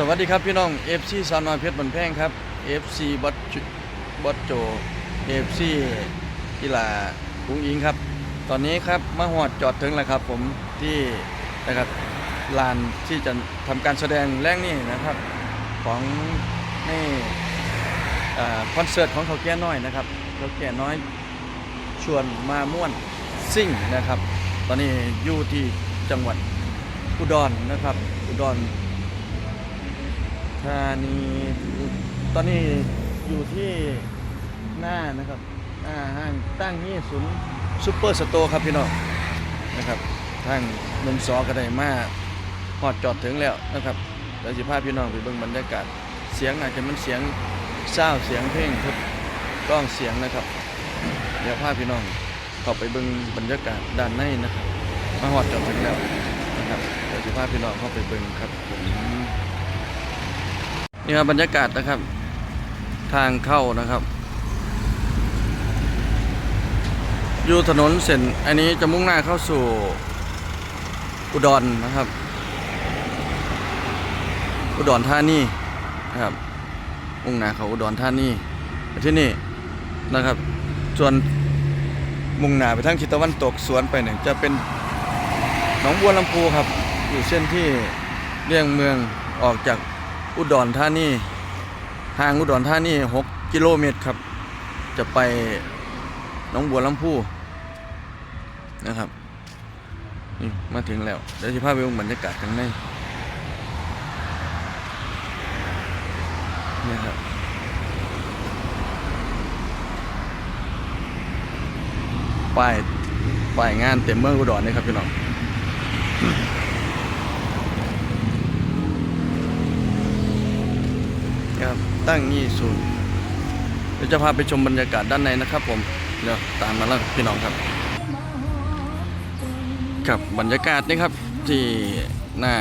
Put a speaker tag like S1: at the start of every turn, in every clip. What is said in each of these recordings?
S1: สวัสดีครับพี่น้อง FC สาน้อยเพชรบันแพงครับ FC บอสบอสโจ FC กีฬากุ้งอิงครับ ตอนนี้ครับมาหอดจอดถึงแล้วครับ ผมที่นะครับลานที่จะทำการแสดงแรงนี่นะครับ ของนี่คอนเสิร์ตของเขาแก่น้อยนะครับเขาแก่น้อยชวนมาม่วนซิ่งนะครับ ตอนนี้อยู่ที่จังหวัดอุดรนะครับ อุดร ธานีตอนนี้อยู่ที่หน้านะครับหน้าห้างตั้งนี่ศูนย์ซูเปอร์สโตร์ครับพี่น้องนะครับทางนุ่มสอก็ได้มาหอดจอดถึงแล้วนะครับเดี๋ยวสิพาพี่น้องไปเบิ่งบรรยากาศ เสียงอาจจะมันเสียงเศร้าเสียงเพลงทุกกล้องเสียงนะครับ เดี๋ยวพาพี่น้องเข้าไปเบิ่งบรรยากาศด้านในนะครับ มาหอดจอดถึงแล้วนะครับเดี๋ยวสิพาพี่น้องเข้าไปเบิ่งครับผม นี่ครับบรรยากาศนะครับ ทางเข้านะครับ อยู่ถนนเส้นอันนี้จะมุ่งหน้าเข้าสู่อุดรนะครับ อุดรธานีนะครับมุ่งหน้าเขาอุดรธานีที่นี่นะครับ ส่วนมุ่งหน้าไปทางทิศตะวันตกสวนไปเนี่ยจะเป็นหนองบัวลำพูครับ อยู่เส้นที่เลี่ยงเมืองออกจาก อุดรธานีห่างอุดรธานี6กิโลเมตรครับ จะไปหนองบัวลำพูนะครับนี่มาถึงแล้วเดี๋ยวจะพาไปดูบรรยากาศข้างในนี่ครับป้ายป้ายงานเต็มเมืองอุดรเลยครับพี่น้อง ครับ ตั้งยี่ศูนย์เดี๋ยวจะพาไปชมบรรยากาศด้านในนะครับ ผมเดี๋ยวตามมาแล้วพี่น้องครับ กับบรรยากาศนี่ครับที่หน้า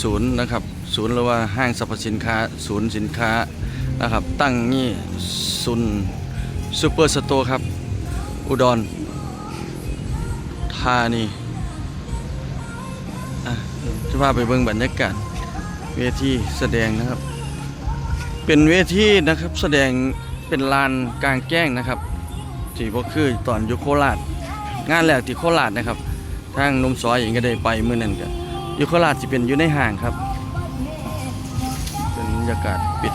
S1: ศูนย์นะครับ ศูนย์หรือว่าห้างสรรพสินค้า ศูนย์สินค้านะครับ ตั้งนี่ศูนย์ซูเปอร์สโตร์ครับ อุดรธานีจะพาไปเบิ่งบรรยากาศ เวทีแสดงนะครับ เป็นเวทีนะครับแสดงเป็นลานกลางแจ้งนะครับที่บ่คือตอนอยู่โคราชงานแรกที่โคราชนะครับ ทางนมซอยเองก็ได้ไปเมื้อนั้นก็อยู่โคราชสิเป็นอยู่ในห้างครับเป็นบรรยากาศปิด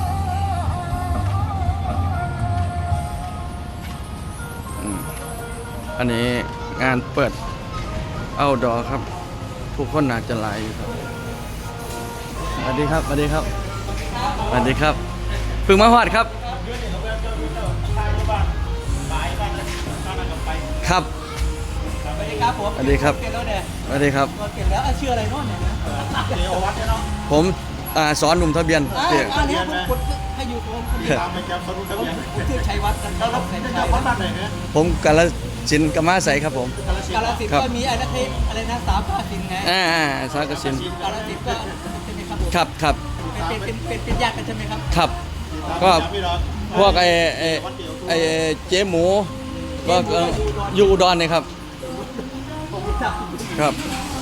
S1: อันนี้งานเปิดเอาดอครับผู้คนอาจจะหลายครับ วัสดีครับสวัสดีครับสวัสดีครับเพึ่งมาฮอดครับ ครับ
S2: สวัสดีครับผม
S1: สวัสดีครับ
S2: เปลี่ยนแล้วเนี่ย
S1: สวัสดีครับ
S2: รถเปลี่ยนแล้วอะชื่ออะไรโน่นเนี่ยนะ
S3: เดี๋ยววัดเนี่ยเนาะ
S1: ผมอ่าสอนหนุ่มทะเบียน
S2: อ่า
S1: เด็ก
S2: อันเนี้ยผมกดให้อยู่ตรงคนเดียว
S3: ตามไปแจมสรุปทะ
S2: ผม
S3: เบียน
S2: ผมชื่อชัยวัฒน์กัน
S3: แล้วเรา
S2: ใส่
S3: เป็น
S2: ชั
S3: เจ้ายพั
S2: วั
S3: น
S2: ฒน์
S3: บ้านไหนเนี่ย
S1: ผมกาลสินธุ์กามาใสครับผม
S3: กาลสิน
S2: กาล
S3: ธุ์
S2: สินธุ์
S1: ครับ
S2: ก็มีอะไรนะเทปอะไรนะสามภาสินไง
S1: อ่าอ่าสากสินธุ์
S2: กาลสินธุ์ก็ใช่ไหม ครับผม
S1: ครับครับ
S2: เป็นเป็นเป็นเป็นญาติกันใช่ไหมครับ
S1: ครับก็
S3: พี่น้อง
S1: พวกไอ้ไอ้ไอ้เจ๊หมูก็ก็อยู่อุดรนี่ครับ
S2: ผมรู้จัก
S1: ครับ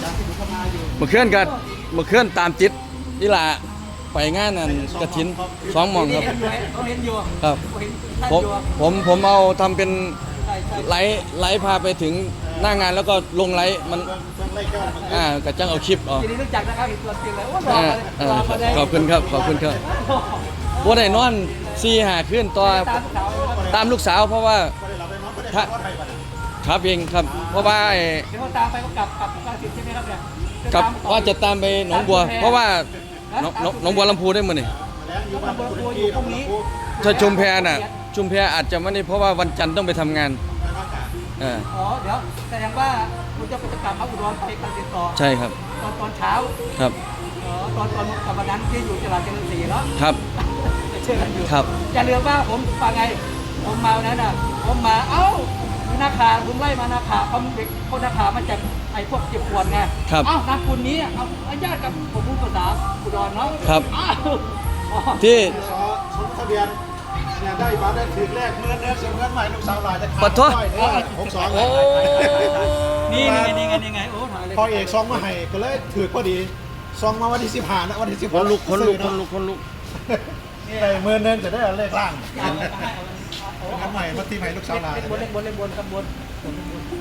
S2: จากที่ผมทำงานอยู่
S1: เมื่อเคลื่อนกันเมื่อเคลื่อนตามจิตนี่ล่ะไปงานนั่นกระถินสองหมองครับ
S2: เห็นอยู่เขาเห็นอยู่
S1: ครับ
S2: เขาเห็นท่าน
S1: ผม
S2: อยู่
S1: ผมผมเอาทำเป็น
S2: ใช่ใช่
S1: ไลฟ์ไลฟ์พาไปถึง หน้างานแล้วก็ลงไลฟ์มัน
S3: เพิ่งไล่แก้วมัน
S1: อ่ากระจังเอาคลิปเออก
S2: ทีนี้รู้จักนะครับเห็นตัวจริงเลยว่ารอ
S1: อ่า
S2: มาเลย
S1: อ่าร
S2: อมาเลย
S1: ขอบคุณครับขอบคุณครับว่าได้นอนซีหาขึ้นต่อ
S2: ตามเขาเลยครับ
S1: ตามลูกสาวเพราะว่า
S3: ก็ได้รับไปน้องก็ได้ขอไทยบ้าน
S1: ครับเองครับเพราะว่าไอ้
S2: เดี๋ยวเขาตามไปก็กลับกลับกาฬสินธุ์ใช่ไหมครับเนี่ย
S1: กับ
S2: ตมต่อ
S1: ว่าจะตามไปหนองบัว เพราะว่าหนองหนองหนองบัวลำพูได้มื้อนี่
S3: แล้วอยู่บ้าน
S2: ตำบล
S3: คุณ
S2: บัวอ
S3: กี
S2: ยู่ต
S3: ต
S2: ร
S3: รงง
S2: นี้
S3: นี้
S1: ถ้าชุมแพน่ะ ชุมแพอาจจะไม่ได้เพราะว่าวันจันทร์ต้องไปทำงาน เออ
S2: อ๋อเดี๋ยวแสดงว่าคุณจะไปจะกลับมาอุดรไปกาฬสินธุ์ต่อ
S1: ใช่ครับ
S2: ตอนตอนเช้า
S1: ครับ
S2: อ๋อตอนตอนกลับวันนั้นที่อยู่ตลาดเจริญศรีเนาะ
S1: ครับ
S2: จะเชื่อกันอยู่
S1: ครับ
S2: อย่าลืมว่าผมฟังไงผมมาวันนั้นน่ะผมมาเอ้านาคาผมไล่มานาคาเขาเด็กคนนาคามาจากไอ้พวกเจ็บปวดไง
S1: ครับ
S2: เอ้านาคุณนี้เอาเอาญาติกับผมพูดภาษาอุดรเนาะ
S1: ครับ
S2: อ้าวอ๋อ
S1: ที่
S3: สอสมทะเบียน เนี่ยได้บัตรได้ถือแรกเมื่อเนื้อเสียเงินใหม่ลูกสาวหลายจะขาด
S1: ปัดโทษ
S3: หกสอง
S1: โอ้
S2: นี่นี่ไงนี่ไงนี่ไงโอ้ถ่ายเลย
S3: พอเอกซองมาให้ก็เลยถือพอดีซองมาวันที่สิบห้านะวันที่สิบ
S1: คนลุกคนลุกคนลุกคนลุก
S3: ได้หมื่นหนึงจะได้เลขล่างอันใหม่มาตีใหม่ลูกสาวลา
S2: เล่นบนเล่นบนเล่นบนกับบน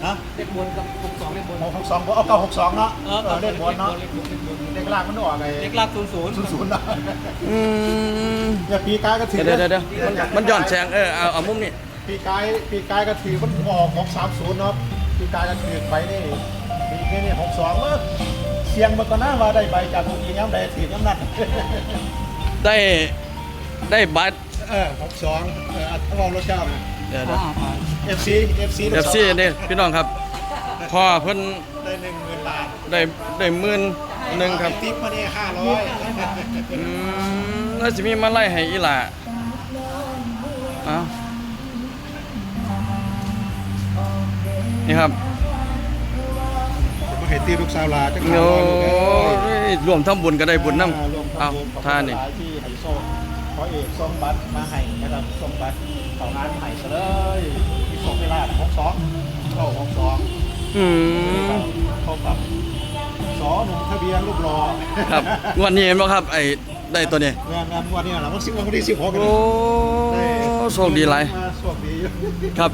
S3: ฮะ
S2: เล่นบนกับหกสองเล่นบน
S3: หกหกสองเอาเก้าหกสองเนาะ
S2: เออ
S3: เออเลขบนเนาะ
S2: เล่นบนเล่นบน
S3: เลขล่างมันออกไง
S2: เล็กลากศูนย์ศูนย์
S3: ศูนย์ศูนย์เนาะ
S1: อืม
S3: อย่าปีกายก็ถือ
S1: เดี๋ยวเดี๋ยวเดี๋ยวมันมันย้อนแสงเออเอาเอามุมนี้
S3: ปีกายปีกายก็ถือมันออกหกสามศูนย์เนาะปีกายก็ถือไปนี่ปีนี้นี่หกสองเออเสียงมันก็น่าว่าได้ใบจากผู้หญิงย้ำใดถือย้ำนั่น
S1: ได้ได้บัตร
S3: เออหกสองเอออัตวารถเจ้านะ
S1: เดี๋ยวเดี๋ยว
S3: เอฟซีเอฟซี
S1: เอฟซีนี่พี่น้องครับพ่อเพิ่น
S3: ได้หนึ่งหมื่นบาท
S1: ได้ได้หมื่นหนึ่งครับ
S3: ทิปมาเนี่ยห้าร้อย
S1: อืมแล้วสิมีมาไล่ให้อีหล่าเอ้านี่ครับ
S3: มาให้ตีลูกสาวลาจัง
S1: โอ้ยรวมทำบุญก็ได้บุญนำ
S3: เอา
S1: เอาท่านี่
S3: ที่ไฮโซขอเอกส่งบัตรมาให้นะครับส่งบัตร ต่องานให้ซะเลยที่ส่งเวลาหกสองเข้าหกสอง
S1: อืม
S3: เข้ากับสอหนุ่มทะเบียนรูปรอ
S1: ครับงวันนี้เห็นบ่ครับ ไอ้ได้ตัวนี้
S3: งานงานวันนี้นะวันสิบวันที่สิบหก
S1: โอ้โชคดีหลาย
S3: โชคดีอยู่
S1: ครับ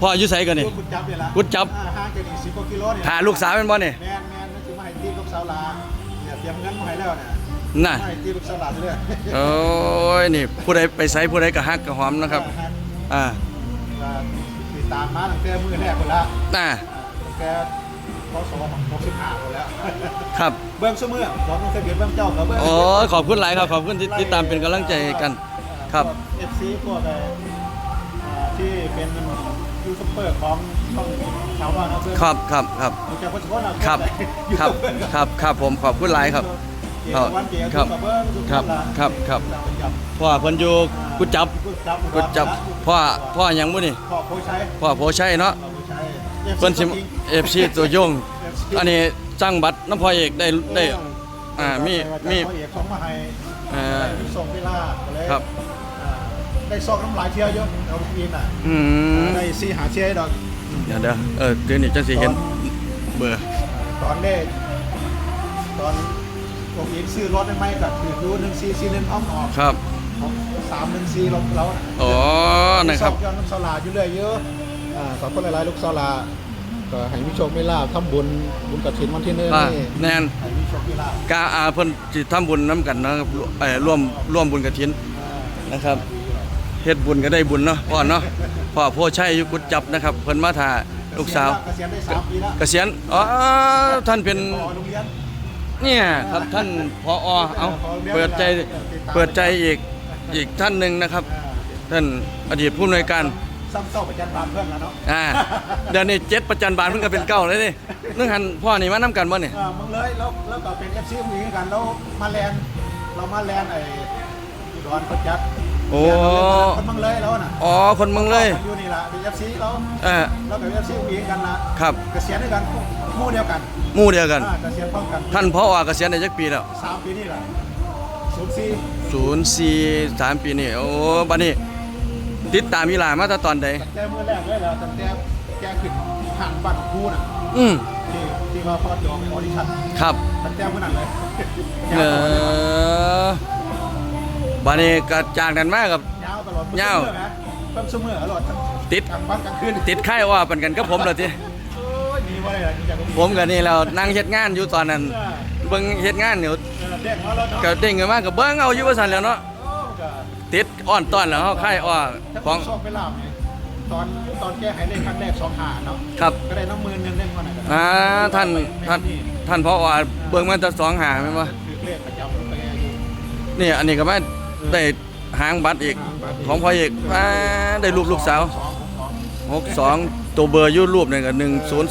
S1: พ่ออายุไสกันนี่
S3: กุดจับเนี่ยละ
S1: กุดจับ
S3: อ่าห่างกันอีกสิบกว่ากิโลเนี่ย
S1: หาลูกสาวเป็นบ่นี่
S3: แมนแมนนั่นคือมาให้ตีลูกสาวลาเนี่ยเตรียมเงินมาให้แล้วเนี่ย
S1: น่ะ
S3: มาให้ตีลูกสาวลาเรื่อย
S1: โอ้ยนี่ผู้ใดไปไสผู้ใดก็ฮักก็หอมนะครับ อ่า
S3: ว่าติดตามมาตั้งแต่มือแรกหมดแล้ว
S1: น่ะ
S3: ตั้งแต่พศ65หมดแล้ว
S1: ครับ
S3: เบื้องเสมอสอนต้องทะเบียนเบื้องเจ้ากับเบื้อง
S1: โอ้ยขอบคุณหลายครับขอบคุณที่ติดตามเป็นกำลังใจกัน ครับ
S3: เอฟซีพวกเอ่ออ่าที่เป็นยูทูบเบอร์ของช่องชาวบ้านเอาเบื้อง
S1: ครับครับครับ
S3: รู้จักคนเฉพาะนะครับยู
S1: ครับ
S3: ทูบเบอร์
S1: ครับครับผมขอบคุณหลายครับ
S3: เกี่ยวกับวันเกี่ยว
S1: ครับ
S3: กับเบื้องทุก
S1: ครับ
S3: นละ
S1: ครับครับ
S3: จับ
S1: พ่อเพิ่นอยู่กุดจับ
S3: กุดจับ
S1: กุดจับพ่อพ่อหยังบ่นี่
S3: พ่อโพชัย
S1: พ่อโพชัยเนาะ
S3: พ่อโพชัย
S1: เพิ่นสิ FC ตัวยงอันนี้จ้างบัตรน้ำพ่อเอกได้ได้อ่ามีมี
S3: พ่อเอกส่งมาให้
S1: อ่า
S3: ได้ส่งเวลาก็เลย
S1: ครับ
S3: อ่าได้ซอกน้ำลายเที่ยวเยอะเอาอีนอะ
S1: อืม
S3: ได้ซีหาเที่ยวให้ดอก
S1: เดี๋ยวเดี๋ยวเออเดี๋ยวนี้จังสิเห็นเบอร์
S3: ตอนเด็กตอนผมเองซื้อรถได้ไหมกับถือดูหนึ่งซีซีหนึ่งอ้อมออก
S1: ครับ
S3: สามหนึ่งซีเราเรา
S1: อ๋อนะครับ
S3: ซอกย้อนน้ำสลาอยู่เรื่อยเยอะอ่าขอบคุณหลายๆลูกสลาก็ให้มิโชคไม่ลาบทำบุญบุญกระถินวันที่หนึ่ง
S1: อ่า
S3: นี่
S1: แน่น
S3: ให้มิโชคไม่ลาบ
S1: กาอาเพิ่นสิทำบุญน้ำกันนะครับเอ่อร่วมร่วมบุญกฐิน
S3: อ่า
S1: นะครับเฮ็ดบุญก็ได้บุญเนาะพ่อเนาะพ่อโพชัยอยู่กุดจับนะครับ เพิ่นมาถ่าลูกสาว
S3: เกษียณได้สามปีแล้ว
S1: เกษียณอ๋อท่านเป็น
S3: พอโรงเรียน
S1: เนี่ยครับท่านพอเอาเปิดใจเปิดใจอีก อีกท่านหนึ่งนะครับ ท่านอดีตผู้อำนวยการ
S3: ซ้ำเศร้าประจันบานเพื่อนแล้วเนาะ
S1: อ่าเดี๋ยวนี้เจ็ดประจันบานเพิ่งก็เป็นเก้าเลยนี่นึกหันพ่อนี่มานํกันบ่เนี่ย
S3: อ่ามึงเลยแล้วแล้วก็เป็นเอฟซีมึงเหมือนกันแล้วมาแลนด์เรามาแลนด์ไอ้อุดรประจักษ์
S1: โอ้
S3: คนมึงเลยแล้วน่ะ
S1: อ๋อคนเมืองเลย
S3: มันอยู่นี่ล่ะเป็นเอฟซีแล้ว
S1: เออ
S3: แล้วกับเอฟซีมึงเหมือนกันละ
S1: ครับ
S3: เกษียณด้วยกันหมู่เดียวกัน
S1: หมู่เดียวกัน
S3: อ่าเกษียณพร้อมกัน
S1: ท่านพ่อเกษียณได้จักปีแล้ว
S3: สามปีนี่แหละศูนย์สี่
S1: ศูนย์สี่สามปีนี่โอ้บัดนี้ ติดตามอีหลามาตั้งตอนใด
S3: ตั้งแต่เมื่อแรกเลยแล้วตั้งแต่แกขึ้นผ่านบ้านของครูน่ะ
S1: อืม
S3: ที่ที่ว่าพอจอไปออดิชั่น
S1: ครับ
S3: ตั้งแต่เมื่อนั้นเลย
S1: เออบัดนี้ก็จากนั้นมากับ
S3: ยาวตลอด
S1: ยาว
S3: ต้นเสมอตลอด
S1: ติด
S3: กลางวันกลางคืน
S1: ติดไข้ว่าปันกันกับผมเลยที
S3: โอ้ยมีว่าอะไรล่ะจาก
S1: ผมกับนี่เรานั่งเฮ็ดงานอยู่ตอนนั้นเบิ่งเฮ็ดงานเดี๋ยว
S3: เด็ กมาแล้วเนาะ
S1: ก็เด้งกันมาก็เบิ่งเอาอยู่ว่าซั่นแหล้วเนาะ
S3: โอ้ก็
S1: ติดอ้อนต้อนแล้วเฮาไข้อ้อ
S3: ถ้า
S1: ของ
S3: ชอบไปลาบเนี่ยตอนตอนแก้ไขเลขครั้งแรกสองหาเนาะ
S1: ครับ
S3: ก็ได้น้ำมือหนึงเล่นมาหน่อยก็ได้
S1: อ่าท่านท่านท่านพอว่าเบิ่งมาแต่สองหาแม่นบ่
S3: ถือเลขประจำไปไงอยู่
S1: นี่อันนี้ก็มาได้หางบัตรอีกของพ่อเอกอ่าได้รูปลูกสาว
S3: สองของสอง
S1: 62 ตัวเบอร์อยู่รูปนั่นก็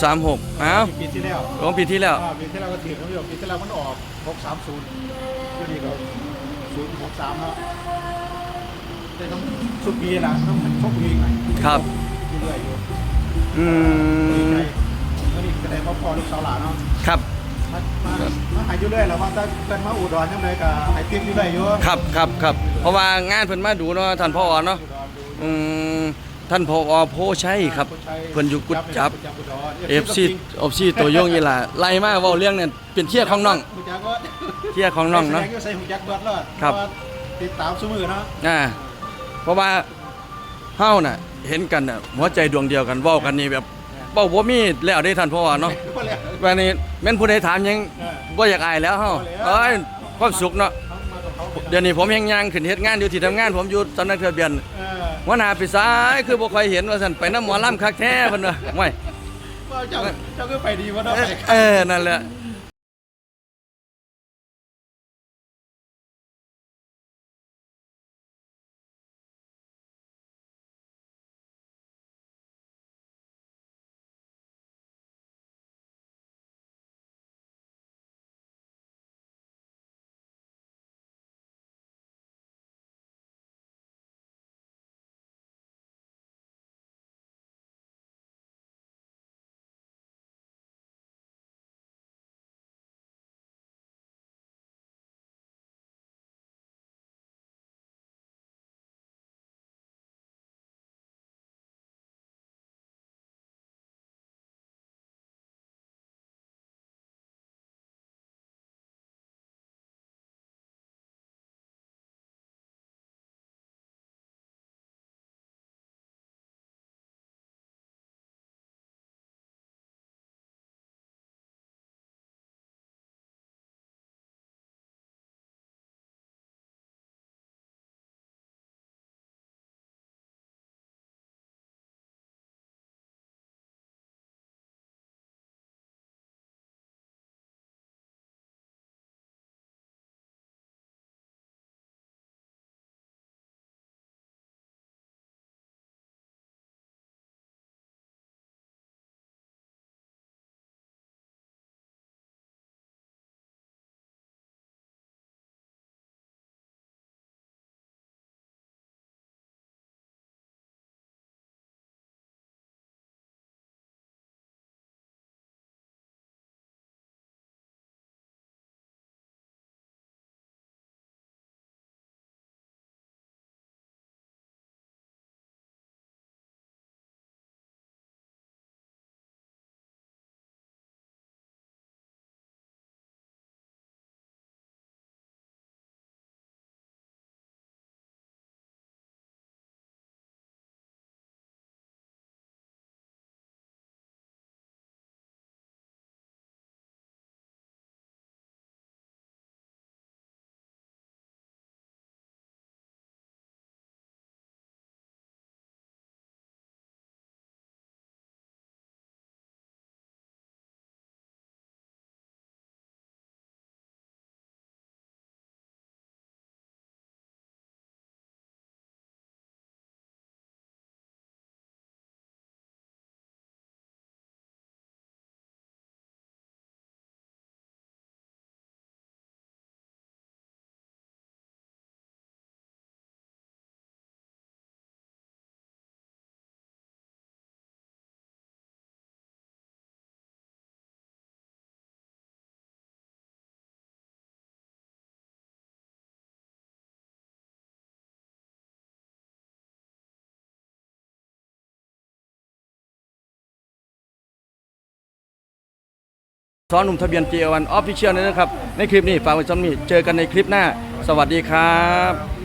S1: 1036อ้าว
S3: ปีที่แล้ว
S1: ของปีที่แล้ว
S3: อ่าปีที่แล้วก็ถือเขาอยู่ปีที่แล้วมันออกหกสามศูนย์ก็ดีก็ศูนย์หกสามแล้วได้ต้องสุดปีละต้องชกปีหน่อย
S1: ครับ
S3: เรื่อยๆอยู่
S1: อื
S3: ดี
S1: ม
S3: ใจแล้วนี่แสดงว่าพอลูกสาวหลานเนาะ
S1: ครับ
S3: มามามาหายอยู่เรื่อยแล้วว่าถ้าเป็นมาอุดรยังไงก็หายติ๊บอยู่เรื่อยอยู่
S1: ครับครับครับเพราะว่างานเพิ่นมาดูเนาะท่านพ่อเนาะ
S3: อุดรดู
S1: อืม ท่านพอโพชัยครับเพิ่นอยู่กุดจับเอฟซีออฟซีตัวโยงอีหล่าไล่มาเว้าเรื่องเนี่ยเป็นเที่ยของน้อง
S3: หูจักก็
S1: เที่ยของน้องเนาะ
S3: แสดอยู่ใส่หูจักเบิดเลย
S1: ครับ
S3: เพาะว่าติดตามซุมือเนาะ
S1: อ่าเพราะว่าเฮาน่ะ เห็นกันน่ะหัวใจดวงเดียวกันเว้ากันนี่แบบเว้าบ่มีแล้วได้ท่านพ่อเนาะ
S3: ก็แล้ว
S1: วันนี้แม่นผู้ใดถามยัง
S3: เออ
S1: บ่อยากอายแล้วเฮาเอ้ยความสุขเนาะ
S3: เอามากับเขา
S1: เดี๋ยวนี้ผมยังย่างขึ้นเฮ็ดงานอยู่ที่ทำงานผมอยู่สำนักทะเบียน
S3: เออ
S1: หัวหน้าไปซ้ายคือบ่ค่อยเห็นว่าซั่นไปน้ำหมอลำคักแท้เพิ่นว่าไม่
S3: ว่าเจ้าเจ้าก็ไปดีวะเนาะ
S1: เอ
S3: ไป
S1: อเออนั่นแหละ ซ้อนหนุ่มทะเบียนเจวันออฟฟิเชียลนะครับในคลิปนี้ฝากไว้จนมีเจอกันในคลิปหน้า สวัสดีครับ